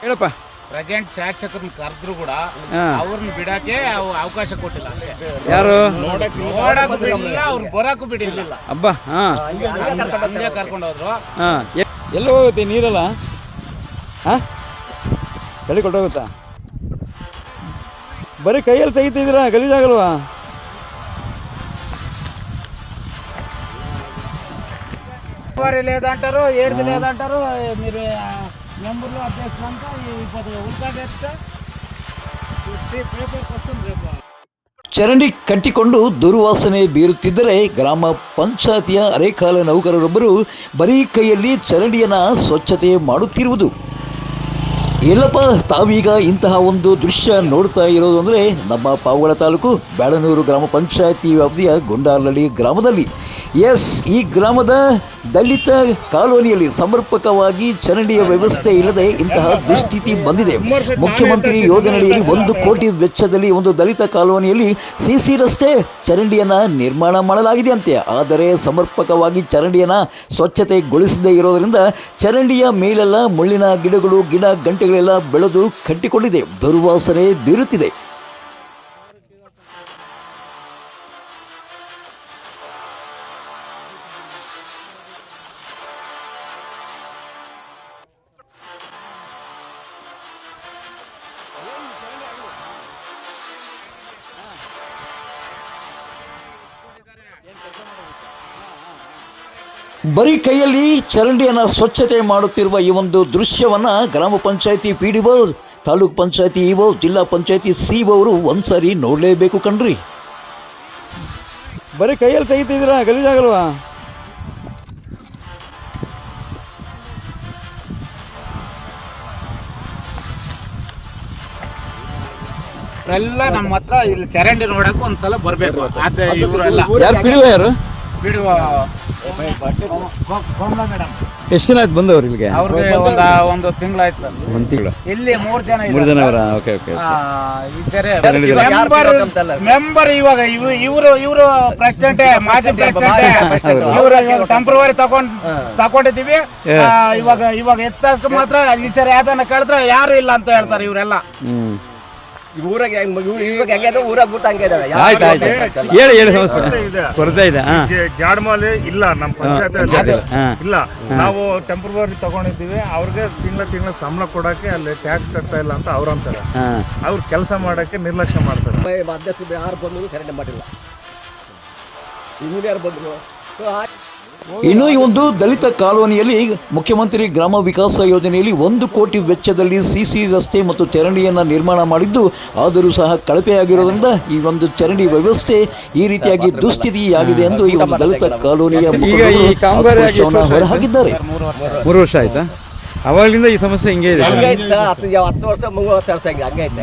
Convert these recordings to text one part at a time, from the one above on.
ಹೇಳಪ್ಪ ಪ್ರೆಸೆಂಟ್ ಶಾಸಕರನ್ನ ಕರೆದ್ರು ಕೂಡ ಹಾ. ಅವ್ರನ್ನ ಬಿಡಕ್ಕೆ ಅವ್- ಅವಕಾಶ ಕೊಟ್ಟಿಲ್ಲ ಅಷ್ಟೇ ಯಾರು ನೋಡಕ್ ಬಿಡಿಲ್ಲ ಅವ್ರು ಬರಕ್ಕೂ ಬಿಡಿಲ್ಲ ಹಬ್ಬ ಹಾ ಹಂಗೆ ಕರ್ಕೊಂಡು ಹೋದ್ರು ಹಾ ಎ- ಎಲ್ಲಿ ಹೋಗುತ್ತೆ ನೀರಲ್ಲ ಹಾ ಗಲಿ ಕೊಟ್ಟೋಗುತ್ತಾ ಬರೀ ಕೈಯಲ್ಲಿ ತೆಗಿತಿದ್ದೀರಾ ಗಲೀಜಾಗಲ್ವಾ వారు లేదంటారు ఏడుది లేదంటారు మీరు మెంబర్లు అధ్యక్షులు అంతా ఇప్పుడు ఉల్కాడేస్తే పేపర్కి వస్తుంది రేపు ಚರಂಡಿ ಕಟ್ಟಿಕೊಂಡು ದುರ್ವಾಸನೆ ಬೀರುತ್ತಿದ್ದರೆ ಗ್ರಾಮ ಪಂಚಾಯತಿಯ ಅರೆಕಾಲ ನೌಕರರೊಬ್ಬರು ಬರೀ ಕೈಯಲ್ಲಿ ಚರಂಡಿಯನ್ನು ಸ್ವಚ್ಛತೆ ಮಾಡುತ್ತಿರುವುದು ಎಲ್ಲಪ್ಪ ತಾವೀಗ ಇಂತಹ ಒಂದು ದೃಶ್ಯ ನೋಡ್ತಾ ಇರೋದು ಅಂದರೆ ನಮ್ಮ ಪಾವಗಡ ತಾಲೂಕು ಬ್ಯಾಡನೂರು ಗ್ರಾಮ ಪಂಚಾಯತಿ ವ್ಯಾಪ್ತಿಯ ಗುಂಡಾರ್ಲಳ್ಳಿ ಗ್ರಾಮದಲ್ಲಿ ಎಸ್, ಈ ಗ್ರಾಮದ ದಲಿತ ಕಾಲೋನಿಯಲ್ಲಿ ಸಮರ್ಪಕವಾಗಿ ಚರಂಡಿಯ ವ್ಯವಸ್ಥೆ ಇಲ್ಲದೆ ಇಂತಹ ದುಸ್ಥಿತಿ ಬಂದಿದೆ. ಮುಖ್ಯಮಂತ್ರಿ ಯೋಜನೆಯಲ್ಲಿ ಒಂದು ಕೋಟಿ ವೆಚ್ಚದಲ್ಲಿ ಒಂದು ದಲಿತ ಕಾಲೋನಿಯಲ್ಲಿ ಸಿಸಿ ರಸ್ತೆ ಚರಂಡಿಯನ್ನು ನಿರ್ಮಾಣ ಮಾಡಲಾಗಿದೆ ಅಂತೆ ಆದರೆ ಸಮರ್ಪಕವಾಗಿ ಚರಂಡಿಯನ್ನು ಸ್ವಚ್ಛತೆಗೊಳಿಸದೇ ಇರೋದರಿಂದ ಚರಂಡಿಯ ಮೇಲೆಲ್ಲ ಮುಳ್ಳಿನ ಗಿಡಗಳು, ಗಿಡ ಗಂಟೆಗಳೆಲ್ಲ ಬೆಳೆದು ಕಟ್ಟಿಕೊಂಡಿದೆ. ದುರ್ವಾಸನೆ ಬೀರುತ್ತಿದೆ. ಬರೀ ಕೈಯಲ್ಲಿ ಚರಂಡಿಯನ್ನು ಸ್ವಚ್ಛತೆ ಮಾಡುತ್ತಿರುವ ಈ ಒಂದು ದೃಶ್ಯವನ್ನು ಗ್ರಾಮ ಪಂಚಾಯತಿ ಪಿ ಡಿ ತಾಲೂಕ್ ಪಂಚಾಯತಿ ಇಒ ಜಿಲ್ಲಾ ಪಂಚಾಯತಿ ಸಿ ಅವರು ಸಾರಿ ನೋಡಲೇಬೇಕು ಕಣ್ರಿ. ಬರೀ ಕೈಯಲ್ಲಿ ತೆಗಿತಿದ್ದೀರಾ? ಗಲೀಜಾಗಲ್ವಾ? ಎಲ್ಲ ನಮ್ಮ ಹತ್ರ ಇಲ್ಲಿ ಚರಂಡಿ ನೋಡಕ್ಕೂ ಒಂದ್ಸಲ ಬರ್ಬೇಕು. ಯಾರು? ಎಷ್ಟು ದಿನ ಆಯ್ತು ಬಂದವ್ರು ಇಲ್ಲಿಗೆ? ಅವ್ರಿಗೆ ಒಂದ ಒಂದು ತಿಂಗಳಾಯ್ತು ಸರ್. ಒಂದು ತಿಂಗಳು. ಇಲ್ಲಿ ಮೂರು ಜನ ಮೂರು ಜನ ಅವರ? ಓಕೆ ಓಕೆ ಸರಿ ಮೆಂಬರ್ ಮೆಂಬರ್ ಇವಾಗ ಇವ್- ಇವ್ರು ಇವರು ಪ್ರೆಸಿಡೆಂಟ್ ಮಾಜಿ ಪ್ರೆಸಿಡೆಂಟ್ ಇವರು ಟೆಂಪ್ರವರಿ ತಗೊಂಡ್ ತಗೊಂಡಿದೀವಿ ಆ, ಇವಾಗ ಇವಾಗ ಎತ್ತಾಸ್ಕ ಮಾತ್ರ ಈ ಸರಿ ಯಾವ್ದನ್ನ ಕಳೆದ್ರೆ ಯಾರು ಇಲ್ಲ ಅಂತ ಹೇಳ್ತಾರೆ ಇವರೆಲ್ಲ. ಊರಾಗ ಇವಾಗ ಹೆಂಗೆ ಊರಾಗ ಬಿಟ್ಟು ಹಂಗೆ ಇದಾವೆ ಯಾವ ಆಯ್ತು ಆಯ್ತು. ಹೇಳಿ ಹೇಳಿ ಸಮಸ್ಯೆ. ಇದೆ. ಕೊರತೆ ಇದೆ ಹಾಂ. ಜ- ಜಾಡ್ಮಾಲಿ ಇಲ್ಲ ನಮ್ಮ ಪಂಚಾಯತ್. ಇಲ್ಲ. ನಾವು ಟೆಂಪ್ರವರಿ ತಗೊಂಡಿದ್ದೀವಿ. ಅವ್ರಿಗೆ ತಿಂಗಳ ತಿಂಗಳ ಸಂಬಳ ಕೊಡಕ್ಕೆ ಅಲ್ಲಿ ಟ್ಯಾಕ್ಸ್ ಕಟ್ತಾ ಇಲ್ಲ ಅಂತ ಅವ್ರು ಅಂತಾರೆ. ಅವ್ರು ಕೆಲಸ ಮಾಡಕ್ಕೆ ನಿರ್ಲಕ್ಷ್ಯ ಮಾಡ್ತಾರೆ. ಅಧ್ಯಕ್ಷರು ಯಾರು ಬಂದ್ರು ಸರಿಯಾಗಿ ಮಾಡಿಲ್ಲ. ಇಂಜಿನಿಯರ್ ಬಂದ್ರು? ಸೊ ಆ- ಇನ್ನು ಈ ಒಂದು ದಲಿತ ಕಾಲೋನಿಯಲ್ಲಿ ಮುಖ್ಯಮಂತ್ರಿ ಗ್ರಾಮ ವಿಕಾಸ ಯೋಜನೆಯಲ್ಲಿ ಒಂದು ಕೋಟಿ ವೆಚ್ಚದಲ್ಲಿ ಸಿಸಿ ರಸ್ತೆ ಮತ್ತು ಚರಂಡಿಯನ್ನು ನಿರ್ಮಾಣ ಮಾಡಿದ್ದು ಆದರೂ ಸಹ ಕಳಪೆಯಾಗಿರೋದ್ರಿಂದ ಈ ಒಂದು ಚರಂಡಿ ವ್ಯವಸ್ಥೆ ಈ ರೀತಿಯಾಗಿ ದುಸ್ಥಿತಿಯಾಗಿದೆ ಎಂದು ಈ ಒಂದು ದಲಿತ ಕಾಲೋನಿಯ ಹೊರಹಾಕಿದ್ದಾರೆ. ಮೂರು ವರ್ಷ ಆಯ್ತಾ? ಅವಾಗಿಂದ ಈ ಸಮಸ್ಯೆ ಹಿಂಗೆ ಇದೆ. ಹತ್ತು ಹತ್ತು ವರ್ಷ ಮೂವತ್ತು ವರ್ಷ ಆಗಿದೆ ಹಂಗೆ ಐತೆ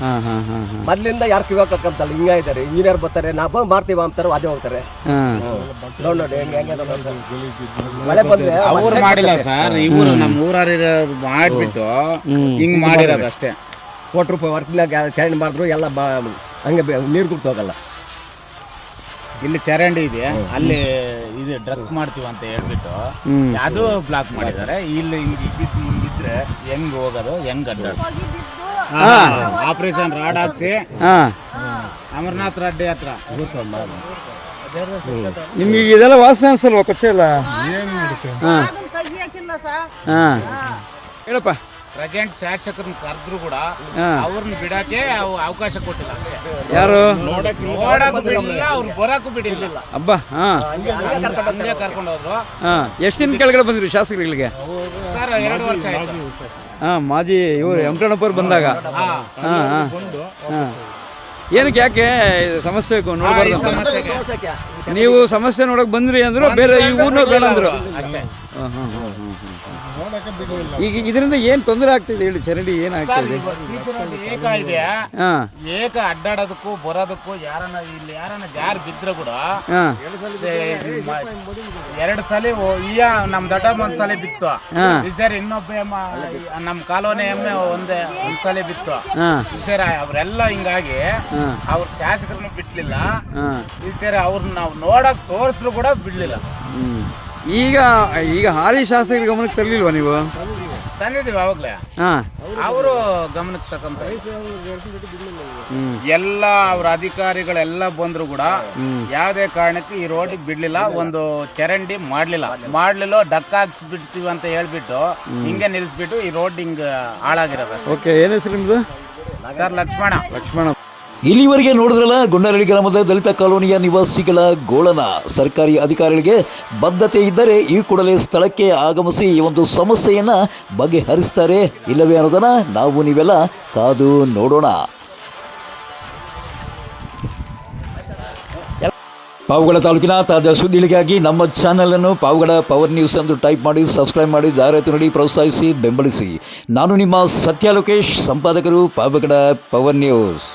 ಹಾಂ ಹಾಂ. ಹಾಂ ಹಾಂ ಮೊದಲಿಂದ ಯಾರು ಕಿವಾಗ ಕರ್ಕೊಂತಾರೆ ಹಿಂಗೆ ಇದ್ದಾರೆ. ಬರ್ತಾರೆ ನಾವು ಮಾಡ್ತೀವ ಅಂತಾರೆ ಅದೇ ಹೋಗ್ತಾರೆ. ನೋಡಿ ಹೆಂಗೆ ಹೆಂಗೆ ಮಳೆ ಬಂದ್ರೆ ಅವ್ರು ಮಾಡಿಲ್ಲ ಸರ್ ಇವರು ನಮ್ಮ ಊರಾರ ಮಾಡ್ಬಿಟ್ಟು ಹಿಂಗ್ ಮಾಡಿರೋದು ಅಷ್ಟೇ. ಕೋಟಿ ರೂಪಾಯಿ ವರ್ಕ್ ಚರಂಡಿ ಮಾಡಿದ್ರು ಎಲ್ಲ ಬಾ ಹಂಗೆ ನೀರ್ ನೀರು ಗುರ್ತು ಇಲ್ಲಿ ಚರಂಡಿ ಇದೆ ಅಲ್ಲಿ ಇದು ಡ್ರಗ್ ಮಾಡ್ತೀವಿ ಅಂತ ಹೇಳ್ಬಿಟ್ಟು ಅದು ಬ್ಲಾಕ್ ಮಾಡಿದ್ದಾರೆ. ಇಲ್ಲಿ ಹಿಂಗ್ ಇದ್ದಿದ್ದು ಹಿಂಗಿದ್ರೆ ಹೆಂಗ್ ಹೋಗೋದು ಹೆಂಗ್ ಅಡ್ಡಾಡ ಆಪರೇಷನ್ ರಾಡ್ ಹಾಕ್ಸಿ. ಹಾಂ. ಅಮರ್ನಾಥ್ ರೆಡ್ಡಿ ಹತ್ರ. ನಿಮ್ಗೆ ಈಗ ಇದೆಲ್ಲ ವಾಸನೆ ಅನ್ಸಲ್ವಾ ಕೊಚ್ಚೆ ಎಲ್ಲ ಹಾಂ. ಹಾಂ. ಹೇಳಪ್ಪ. ಪ್ರೆಸೆಂಟ್ ಶಾಸಕರನ್ನ ಕರೆದ್ರು ಕೂಡ ಹಾಂ. ಅವ್ರನ್ನ ಬಿಡಕ್ಕೆ ಅವ್- ಅವಕಾಶ ಕೊಟ್ಟಿಲ್ಲ ಅಷ್ಟೇ. ಯಾರು? ನೋಡಕ್ ಬಿಡಲಿಲ್ಲ ಅವ್ರು ಬರಕ್ಕೂ ಬಿಡಿಲ್ಲ ಹಬ್ಬ ಹಾಂ. ಹಂಗೆ ಕರ್ಕೊಂಡು ಹೋದ್ರು. ಹಾಂ ಎಷ್ಟು ದಿನ ಕೆಳಗಡೆ ಬಂದಿರಿ ಶಾಸಕರಿಗೆ? ಇಲ್ಲಿಗೆ ಸರ್ ಎರಡು ವರ್ಷ ಆಯ್ತು. ಹಾ ಮಾಜಿ ಇವರು ವೆಂಕಟಣ್ಣಪ್ಪರು ಬಂದಾಗ. ಹಾ. ಹಾಂ ಹಾಂ. ಹಾಂ ಏನಕ್ಕೆ ಯಾಕೆ ಇದು ಸಮಸ್ಯೆ ನೋಡಬಾರ್ದು ನೀವು ಸಮಸ್ಯೆ ನೋಡಕ್ ಬಂದ್ರಿ ಅಂದ್ರು ಬೇರೆ ಈ ಊರ್ನ ಬೇಡ ಅಂದ್ರು. ಅಷ್ಟೇ. ಈಗ ಇದರಿಂದ ಏನು ತೊಂದರೆ ಆಗ್ತಿದೆ ಹೇಳಿ ಚರಂಡಿ ಏಕ ಇದೆ. ಹಾಂ. ಏಕ ಅಡ್ಡಾಡೋದಕ್ಕೂ ಬರೋದಕ್ಕೂ ಯಾರನ್ನ ಇಲ್ಲಿ ಯಾರನ್ನ ಜಾರ್ ಬಿದ್ರು ಕೂಡ ಎರಡು ಸಲ ಈಗ ನಮ್ ದೊಡ್ಡಮ್ಮ ಒಂದ್ ಸಲ ಬಿತ್ತು. ಸರ್ ಈ ಸರಿ ಇನ್ನೊಬ್ಬ ನಮ್ ಕಾಲೋನಿ ಎಮ್ಮೆ ಒಂದೇ ಒಂದ್ ಸಲ ಬಿತ್ತು. ಸರ್ ಈ ಸರಿ ಅವರೆಲ್ಲ ಹಿಂಗಾಗಿ ಅವ್ರ ಶಾಸಕರನ್ನು ಬಿಡ್ಲಿಲ್ಲ ಈ ಸರಿ ಅವ್ರನ್ನ ನಾವು ನೋಡಕ್ ತೋರಿಸ್ರು ಕೂಡ ಬಿಡ್ಲಿಲ್ಲ. ಈಗ ಈಗ ಹಾಲಿ ಶಾಸಕರ ಗಮನಕ್ಕೆ ತರಲಿಲ್ವಾ ನೀವು? ತಂದಿದ್ದೀವಿ ಅವಾಗಲೇ ಹಾಂ. ಅವರು ಗಮನಕ್ಕೆ ತಕ್ಕಂತ ಎಲ್ಲ ಅವ್ರ ಅಧಿಕಾರಿಗಳೆಲ್ಲ ಬಂದ್ರು ಕೂಡ ಯಾವುದೇ ಕಾರಣಕ್ಕೆ ಈ ರೋಡ್ ಬಿಡ್ಲಿಲ್ಲ ಒಂದು ಚರಂಡಿ ಮಾಡ್ಲಿಲ್ಲ. ಮಾಡ್ಲಿಲ್ಲ ಡಕ್ ಹಾಕ್ಸ್ಬಿಡ್ತೀವಿ ಅಂತ ಹೇಳ್ಬಿಟ್ಟು ಹಿಂಗೆ ನಿಲ್ಲಿಸ್ಬಿಟ್ಟು ಈ ರೋಡ್ ಹಿಂಗ್ ಹಾಳಾಗಿರೋದು ಅಷ್ಟೇ. ಓಕೆ ಏನು ಹೆಸರು ನಿಮ್ಮದು ಸರ್ ಲಕ್ಷ್ಮಣ. ಲಕ್ಷ್ಮಣ. ಇಲ್ಲಿವರೆಗೆ ನೋಡಿದ್ರಲ್ಲ ಗುಂಡರಳ್ಳಿ ಗ್ರಾಮದ ದಲಿತ ಕಾಲೋನಿಯ ನಿವಾಸಿಗಳ ಗೋಳನ. ಸರ್ಕಾರಿ ಅಧಿಕಾರಿಗಳಿಗೆ ಬದ್ಧತೆ ಇದ್ದರೆ ಈ ಕೂಡಲೇ ಸ್ಥಳಕ್ಕೆ ಆಗಮಿಸಿ ಈ ಒಂದು ಸಮಸ್ಯೆಯನ್ನು ಬಗೆಹರಿಸ್ತಾರೆ. ಇಲ್ಲವೇ ಅನ್ನೋದನ್ನು ನಾವು ನೀವೆಲ್ಲ ಕಾದು ನೋಡೋಣ. ಪಾವಗಡ ತಾಲೂಕಿನ ತಾಜಾ ಸುದ್ದಿಗಳಿಗಾಗಿ ನಮ್ಮ ಚಾನಲನ್ನು ಪಾವಗಡ ಪವರ್ ನ್ಯೂಸ್ ಎಂದು ಟೈಪ್ ಮಾಡಿ, ಸಬ್ಸ್ಕ್ರೈಬ್ ಮಾಡಿ ಜಾಹೀರಾತು ನೀಡಿ ಪ್ರೋತ್ಸಾಹಿಸಿ, ಬೆಂಬಲಿಸಿ. ನಾನು ನಿಮ್ಮ ಸತ್ಯ ಲೋಕೇಶ್, ಸಂಪಾದಕರು ಪಾವಗಡ ಪವರ್ ನ್ಯೂಸ್.